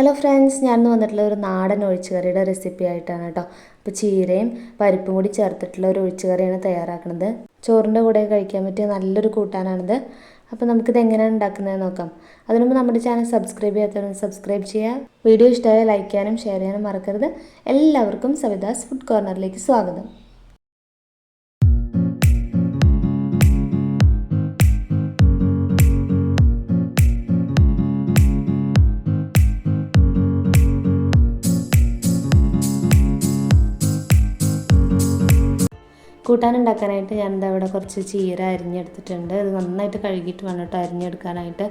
Hello friends ഞാൻ ഇന്ന് വന്നിട്ടുള്ള ഒരു നാടൻ ഒഴിച്ചുകറിയുടെ റെസിപ്പി ആയിട്ടാണ് കേട്ടോ. അപ്പോൾ ചീരയും പരിപ്പും കൂടി ചേർത്തിട്ടുള്ള ഒരു ഒഴിച്ചുകറിയാണ് തയ്യാറാക്കുന്നത് ചോറിന്റെ കൂടെ കഴിക്കാൻ പറ്റിയ നല്ലൊരു കൂട്ടാനാണിത്. അപ്പോൾ നമുക്കിത് എങ്ങനെയാണ് ഉണ്ടാക്കുന്നത് നോക്കാം. അതിനു മുമ്പ് നമ്മുടെ ചാനൽ സബ്സ്ക്രൈബ് ചെയ്യാത്തവരും സബ്സ്ക്രൈബ് ചെയ്യുക. വീഡിയോ ഇഷ്ടമായ ലൈക്ക് ചെയ്യാനും ഷെയർ ചെയ്യാനും മറക്കരുത്. എല്ലാവർക്കും സവിതാസ് ഫുഡ് കോർണറിലേക്ക് സ്വാഗതം. കൂട്ടാൻ ഉണ്ടാക്കാനായിട്ട് ഞാൻ എന്താ ഇവിടെ കുറച്ച് ചീര അരിഞ്ഞെടുത്തിട്ടുണ്ട്. ഇത് നന്നായിട്ട് കഴുകിയിട്ട് വേണം കേട്ടോ അരിഞ്ഞെടുക്കാനായിട്ട്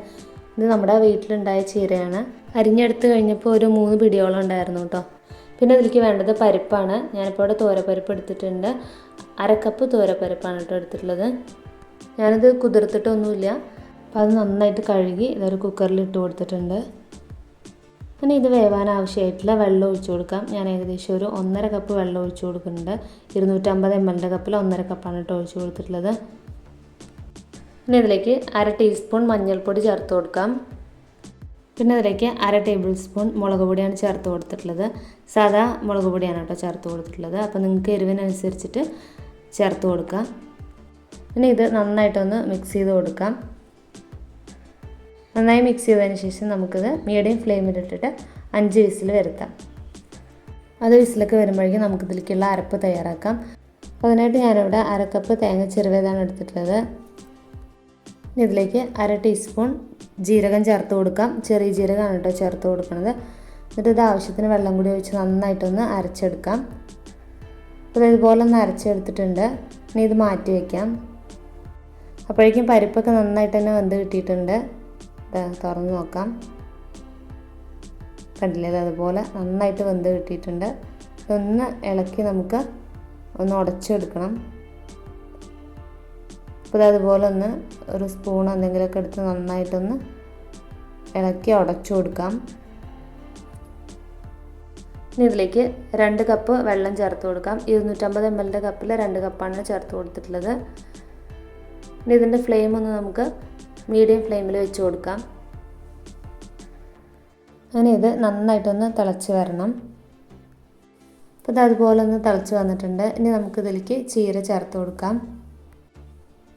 ഇത് നമ്മുടെ വീട്ടിലുണ്ടായ ചീരയാണ്. അരിഞ്ഞെടുത്ത് കഴിഞ്ഞപ്പോൾ ഒരു മൂന്ന് പിടിയോളം ഉണ്ടായിരുന്നു കേട്ടോ. പിന്നെ ഇതിലേക്ക് വേണ്ടത് പരിപ്പാണ്. ഞാനിപ്പോൾ ഇവിടെ തോരപ്പരിപ്പ് എടുത്തിട്ടുണ്ട്. അരക്കപ്പ് തോരപ്പരിപ്പാണ് കേട്ടോ എടുത്തിട്ടുള്ളത്. ഞാനിത് കുതിർത്തിട്ടൊന്നുമില്ല. അപ്പോൾ അത് നന്നായിട്ട് കഴുകി ഇതൊരു കുക്കറിൽ ഇട്ട് കൊടുത്തിട്ടുണ്ട്. പിന്നെ ഇത് വേവാൻ ആവശ്യമായിട്ടുള്ള വെള്ളം ഒഴിച്ചു കൊടുക്കാം. ഞാൻ ഏകദേശം ഒരു ഒന്നര കപ്പ് വെള്ളം ഒഴിച്ചു കൊടുക്കുന്നുണ്ട്. ഇരുന്നൂറ്റമ്പത് എം എല്ലിന്റെ കപ്പിൽ ഒന്നര കപ്പാണ് കേട്ടോ ഒഴിച്ചു കൊടുത്തിട്ടുള്ളത്. പിന്നെ ഇതിലേക്ക് അര ടീസ്പൂൺ മഞ്ഞൾപ്പൊടി ചേർത്ത് കൊടുക്കാം. പിന്നെ ഇതിലേക്ക് അര ടേബിൾ സ്പൂൺ മുളക് പൊടിയാണ് ചേർത്ത് കൊടുത്തിട്ടുള്ളത്. സാധാ മുളക് പൊടിയാണ് കേട്ടോ ചേർത്ത് കൊടുത്തിട്ടുള്ളത്. അപ്പോൾ നിങ്ങൾക്ക് എരിവിനനുസരിച്ചിട്ട് ചേർത്ത് കൊടുക്കാം. പിന്നെ ഇത് നന്നായിട്ടൊന്ന് മിക്സ് ചെയ്ത് കൊടുക്കാം. നന്നായി മിക്സ് ചെയ്തതിന് ശേഷം നമുക്കിത് മീഡിയം ഫ്ലെയിമിലിട്ടിട്ട് അഞ്ച് വിസിൽ വരുത്താം. അത് വിസിലൊക്കെ വരുമ്പോഴേക്കും നമുക്ക് ഇതിലേക്കുള്ള അരപ്പ് തയ്യാറാക്കാം. അതിനായിട്ട് ഞാനിവിടെ അരക്കപ്പ് തേങ്ങ ചെറുവേതാണ് എടുത്തിട്ടുള്ളത്. ഇതിലേക്ക് അര ടീസ്പൂൺ ജീരകം ചേർത്ത് കൊടുക്കാം. ചെറിയ ജീരകമാണ് കേട്ടോ ചേർത്ത് കൊടുക്കുന്നത് എന്നിട്ട് ഇത് ആവശ്യത്തിന് വെള്ളം കൂടി ഒഴിച്ച് നന്നായിട്ടൊന്ന് അരച്ചെടുക്കാം. അപ്പോൾ ഇതുപോലെ ഒന്ന് അരച്ചെടുത്തിട്ടുണ്ട്. ഇനി ഇത് മാറ്റി വയ്ക്കാം അപ്പോഴേക്കും പരിപ്പൊക്കെ നന്നായിട്ട് തന്നെ വെന്ത് കിട്ടിയിട്ടുണ്ട്. തുറന്ന് നോക്കാം. കണ്ടില്ലേ? അതുപോലെ നന്നായിട്ട് വെന്ത് കിട്ടിയിട്ടുണ്ട്. ഇതൊന്ന് ഇളക്കി നമുക്ക് ഒന്ന് ഉടച്ചെടുക്കണം. അപ്പോൾ അതുപോലെ ഒന്ന് ഒരു സ്പൂൺ എന്തെങ്കിലുമൊക്കെ എടുത്ത് നന്നായിട്ടൊന്ന് ഇളക്കി ഉടച്ചു കൊടുക്കാം. ഇനി ഇതിലേക്ക് രണ്ട് കപ്പ് വെള്ളം ചേർത്ത് കൊടുക്കാം. ഇരുന്നൂറ്റമ്പത് എം എല്ലിന്റെ കപ്പിൽ രണ്ട് കപ്പാണ് ചേർത്ത് കൊടുത്തിട്ടുള്ളത്. ഇനി ഇതിന്റെ ഫ്ലെയിം ഒന്ന് നമുക്ക് മീഡിയം ഫ്ലെയിമിൽ വെച്ച് കൊടുക്കാം. അങ്ങനെ ഇത് നന്നായിട്ടൊന്ന് തിളച്ച് വരണം. അപ്പോൾ ഇത് അതുപോലെ ഒന്ന് തിളച്ച് വന്നിട്ടുണ്ട്. ഇനി നമുക്കിതിലേക്ക് ചീര ചേർത്ത് കൊടുക്കാം.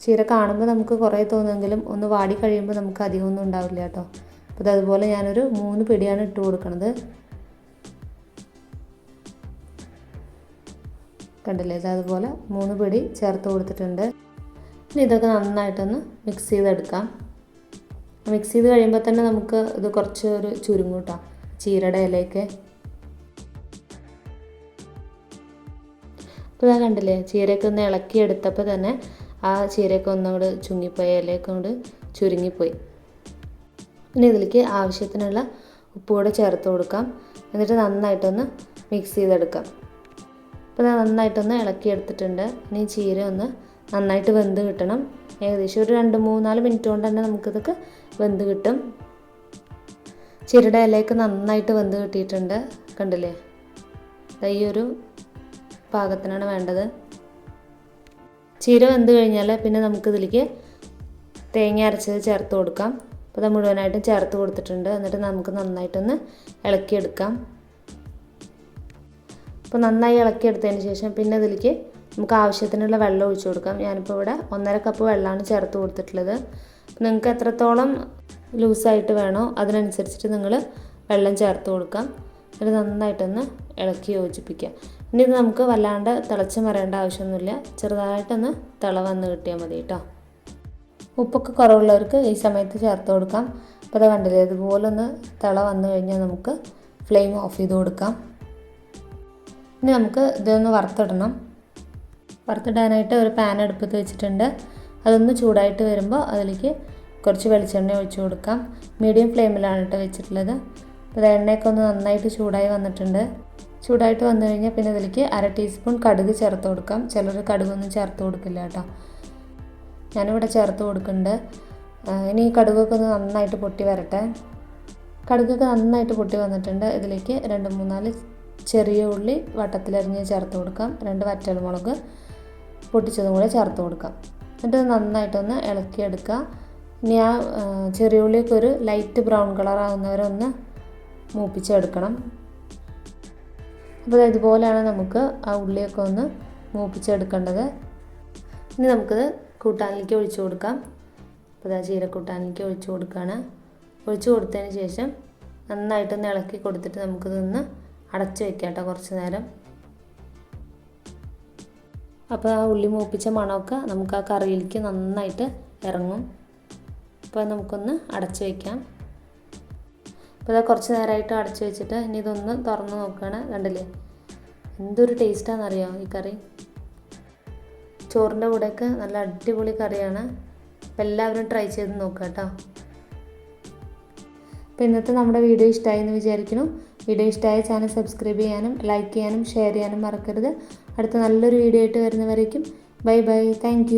ചീര കാണുമ്പോൾ നമുക്ക് കുറേ തോന്നുമെങ്കിലും ഒന്ന് വാടി കഴിയുമ്പോൾ നമുക്ക് അധികമൊന്നും ഉണ്ടാവില്ല കേട്ടോ. അപ്പോൾ അതുപോലെ ഞാനൊരു മൂന്ന് പിടിയാണ് ഇട്ട് കൊടുക്കുന്നത് കണ്ടില്ലേ? അതുപോലെ മൂന്ന് പിടി ചേർത്ത് കൊടുത്തിട്ടുണ്ട്. ഇനി ഇതൊക്കെ നന്നായിട്ടൊന്ന് മിക്സ് ചെയ്തെടുക്കാം. മിക്സ് ചെയ്ത് കഴിയുമ്പോൾ തന്നെ നമുക്ക് ഇത് കുറച്ച് ഒരു ചുരുങ്ങൂട്ടാം ചീരയുടെ ഇലയൊക്കെ. അപ്പോൾ ഇതാ കണ്ടില്ലേ ചീരയൊക്കെ ഒന്ന് ഇളക്കി എടുത്തപ്പോൾ തന്നെ ആ ചീരയൊക്കെ ഒന്നുകൂടെ ചുങ്ങിപ്പോയി ഇലയൊക്കെ കൊണ്ട് ചുരുങ്ങിപ്പോയി. പിന്നെ ഇതിലേക്ക് ആവശ്യത്തിനുള്ള ഉപ്പ് കൂടെ ചേർത്ത് കൊടുക്കാം. എന്നിട്ട് നന്നായിട്ടൊന്ന് മിക്സ് ചെയ്തെടുക്കാം. അപ്പോൾ നന്നായിട്ടൊന്ന് ഇളക്കി എടുത്തിട്ടുണ്ട്. ഇനി ചീര ഒന്ന് നന്നായിട്ട് വെന്ത് കിട്ടണം. ഏകദേശം ഒരു രണ്ട് മൂന്നാൽ മിനിറ്റ് കൊണ്ട് തന്നെ നമുക്കിതൊക്കെ വെന്ത് കിട്ടും. ചിരട ഇലയൊക്കെ നന്നായിട്ട് വെന്ത് കിട്ടിയിട്ടുണ്ട്. കണ്ടില്ലേ? ഈ ഒരു പാകത്തിനാണ് വേണ്ടത്. ചീര വെന്ത് കഴിഞ്ഞാൽ പിന്നെ നമുക്കിതിലേക്ക് തേങ്ങ അരച്ചത് ചേർത്ത് കൊടുക്കാം. അപ്പോൾ അത് മുഴുവനായിട്ടും ചേർത്ത് കൊടുത്തിട്ടുണ്ട്. എന്നിട്ട് നമുക്ക് നന്നായിട്ടൊന്ന് ഇളക്കിയെടുക്കാം. അപ്പോൾ നന്നായി ഇളക്കിയെടുത്തതിന് ശേഷം പിന്നെ ഇതിലേക്ക് നമുക്ക് ആവശ്യത്തിനുള്ള വെള്ളം ഒഴിച്ചു കൊടുക്കാം. ഞാനിപ്പോൾ ഇവിടെ ഒന്നര കപ്പ് വെള്ളമാണ് ചേർത്ത് കൊടുത്തിട്ടുള്ളത്. നിങ്ങൾക്ക് എത്രത്തോളം ലൂസായിട്ട് വേണോ അതിനനുസരിച്ചിട്ട് നിങ്ങൾ വെള്ളം ചേർത്ത് കൊടുക്കാം. എന്നിട്ട് നന്നായിട്ടൊന്ന് ഇളക്കി യോജിപ്പിക്കാം ഇനി ഇത് നമുക്ക് വല്ലാണ്ട് തിളച്ച് മറേണ്ട ആവശ്യമൊന്നുമില്ല. ചെറുതായിട്ടൊന്ന് തിള വന്ന് കിട്ടിയാൽ മതി കേട്ടോ. ഉപ്പൊക്കെ കുറവുള്ളവർക്ക് ഈ സമയത്ത് ചേർത്ത് കൊടുക്കാം. അപ്പോൾ അത് കണ്ടില്ലേ ഇതുപോലെ ഒന്ന് തിള വന്നു കഴിഞ്ഞാൽ നമുക്ക് ഫ്ലെയിം ഓഫ് ചെയ്ത് കൊടുക്കാം. ഇനി നമുക്ക് ഇതൊന്ന് വറുത്തിടണം. വറുത്തിടാനായിട്ട് ഒരു പാൻ അടുപ്പത്ത് വെച്ചിട്ടുണ്ട്. അതൊന്ന് ചൂടായിട്ട് വരുമ്പോൾ അതിലേക്ക് കുറച്ച് വെളിച്ചെണ്ണ ഒഴിച്ചു കൊടുക്കാം. മീഡിയം ഫ്ലെയിമിലാണ് കേട്ടോ വെച്ചിട്ടുള്ളത്. അപ്പോൾ എണ്ണയൊക്കെ ഒന്ന് നന്നായിട്ട് ചൂടായി വന്നിട്ടുണ്ട്. ചൂടായിട്ട് വന്നു കഴിഞ്ഞാൽ പിന്നെ അതിലേക്ക് അര ടീസ്പൂൺ കടുക് ചേർത്ത് കൊടുക്കാം. ചിലർ കടുകൊന്നും ചേർത്ത് കൊടുക്കില്ല കേട്ടോ. ഞാനിവിടെ ചേർത്ത് കൊടുക്കുന്നുണ്ട്. ഇനി ഈ കടുകൊക്കെ ഒന്ന് നന്നായിട്ട് പൊട്ടി വരട്ടെ. കടുകൊക്കെ നന്നായിട്ട് പൊട്ടി വന്നിട്ടുണ്ട്. ഇതിലേക്ക് രണ്ട് മൂന്നാൽ ചെറിയ ഉള്ളി വട്ടത്തിലരിഞ്ഞ് ചേർത്ത് കൊടുക്കാം. രണ്ട് വറ്റൽമുളക് പൊട്ടിച്ചതും കൂടെ ചേർത്ത് കൊടുക്കാം എന്നിട്ട് നന്നായിട്ടൊന്ന് ഇളക്കിയെടുക്കുക. ഇനി ആ ചെറിയ ഉള്ളിയൊക്കെ ഒരു ലൈറ്റ് ബ്രൗൺ കളർ ആകുന്നവരെ ഒന്ന് മൂപ്പിച്ചെടുക്കണം. അപ്പോൾ ഇതുപോലെയാണ് നമുക്ക് ആ ഉള്ളിയൊക്കെ ഒന്ന് മൂപ്പിച്ചെടുക്കേണ്ടത്. ഇനി നമുക്കിത് കൂട്ടാനിലേക്ക് ഒഴിച്ചു കൊടുക്കാം. അപ്പോൾ ഇതാ ചീരക്കൂട്ടാനിലേക്ക് ഒഴിച്ചു കൊടുക്കുകയാണ്. ഒഴിച്ചു കൊടുത്തതിന് ശേഷം നന്നായിട്ടൊന്ന് ഇളക്കി കൊടുത്തിട്ട് നമുക്കിതൊന്ന് അടച്ചു വെക്കാം കേട്ടോ കുറച്ച് നേരം. അപ്പോൾ ആ ഉള്ളി മൂപ്പിച്ച മണമൊക്കെ നമുക്ക് ആ കറിയിലേക്ക് നന്നായിട്ട് ഇറങ്ങും. അപ്പോൾ നമുക്കൊന്ന് അടച്ച് വയ്ക്കാം അപ്പോൾ അത് കുറച്ച് നേരമായിട്ട് അടച്ച് വെച്ചിട്ട് ഇനി ഇതൊന്ന് തുറന്ന് നോക്കുകയാണ് കണ്ടില്ലേ? എന്തൊരു ടേസ്റ്റാണെന്നറിയോ ഈ കറി? ചോറിന്റെ കൂടെയൊക്കെ നല്ല അടിപൊളി കറിയാണ്. അപ്പോൾ എല്ലാവരും ട്രൈ ചെയ്ത് നോക്കുക കേട്ടോ. അപ്പോൾ ഇന്നത്തെ നമ്മുടെ വീഡിയോ ഇഷ്ടമായി എന്ന് വിചാരിക്കുന്നു. വീഡിയോ ഇഷ്ടമായ ചാനൽ സബ്സ്ക്രൈബ് ചെയ്യാനും ലൈക്ക് ചെയ്യാനും ഷെയർ ചെയ്യാനും മറക്കരുത്. അടുത്ത നല്ലൊരു വീഡിയോ ആയിട്ട് വരുന്നവരേക്കും ബൈ ബൈ താങ്ക്